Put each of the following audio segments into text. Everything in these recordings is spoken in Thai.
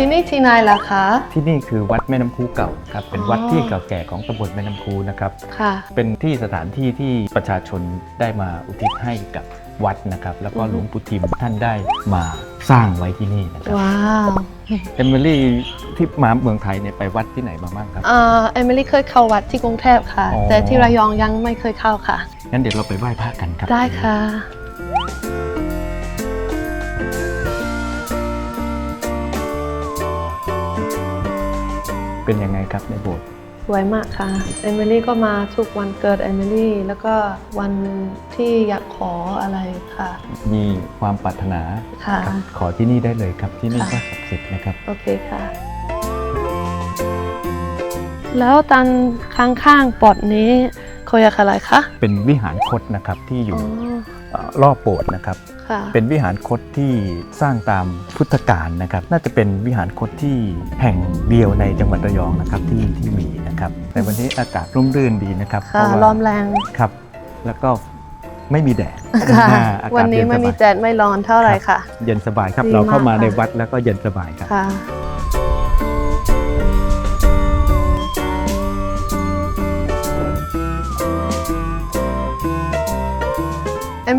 นี่ที่ไหนล่ะคะ ที่นี่คือวัดแม่น้ำคูเก่าครับเป็นอ๋อวัดที่เก่าแก่ของตำบลแม่น้ำคูนะครับค่ะ เป็นที่สถานที่ที่ประชาชนได้มาอุทิศให้กับวัดนะครับ แล้วก็หลวงปู่ทิมท่านได้มาสร้างไว้ที่นี่นะครับว้าวเอมิลี่ที่มาเมืองไทยเนี่ยไปวัดที่ไหนมาบ้างครับ เอ่อเอมิลี่เคยเข้าวัดที่กรุงเทพค่ะ อ๋อ แต่ที่ระยองยังไม่เคยเข้าค่ะ งั้นเดี๋ยวเราไปไหว้พระกันครับ ได้ค่ะ เป็นยังไงครับในโบสถ์สวยมากค่ะเอมิลี่ก็มาทุกวันเกิดเอมิลี่แล้วก็วันที่อยากขออะไรค่ะ มีความปรารถนาค่ะ ครับขอที่นี่ได้เลยครับที่นี่ก็ค่ะศักดิ์สิทธิ์นะครับ โอเคค่ะ แล้วตอนข้างๆปอดนี้ เขาอยากอะไรคะเป็นวิหารคดนะครับที่อยู่อ๋อเอ่อรอบโบสถ์นะครับ ค่ะเป็นวิหารคดที่สร้างตามพุทธกาลนะครับ น่าจะเป็นวิหารคดที่แห่งเดียวในจังหวัดระยองนะครับที่ที่มีนะครับในวันนี้อากาศร่มรื่นดีนะครับค่ะเพราะว่าลมแรงครับ แล้วก็ไม่มีแดดค่ะ อ่าอากาศวันนี้เย็ไม่สมีบายแดดไม่ร้อนเท่าไหร่ค่ะ เย็นสบายครับ ดีเราเข้ามามากค่ะ ในวัดแล้วก็เย็นสบายครับ ค่ะ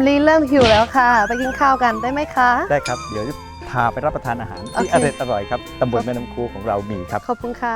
ลี่เริ่มหิวแล้วค่ะ ไปกินข้าวกันได้ไหมคะ ได้ครับ เดี๋ยวพาไปรับประทานอาหารที่โอเคอร่อยอร่อยๆครับตำบลแม่น้ำคูของเรามีครับ ขอบคุณค่ะ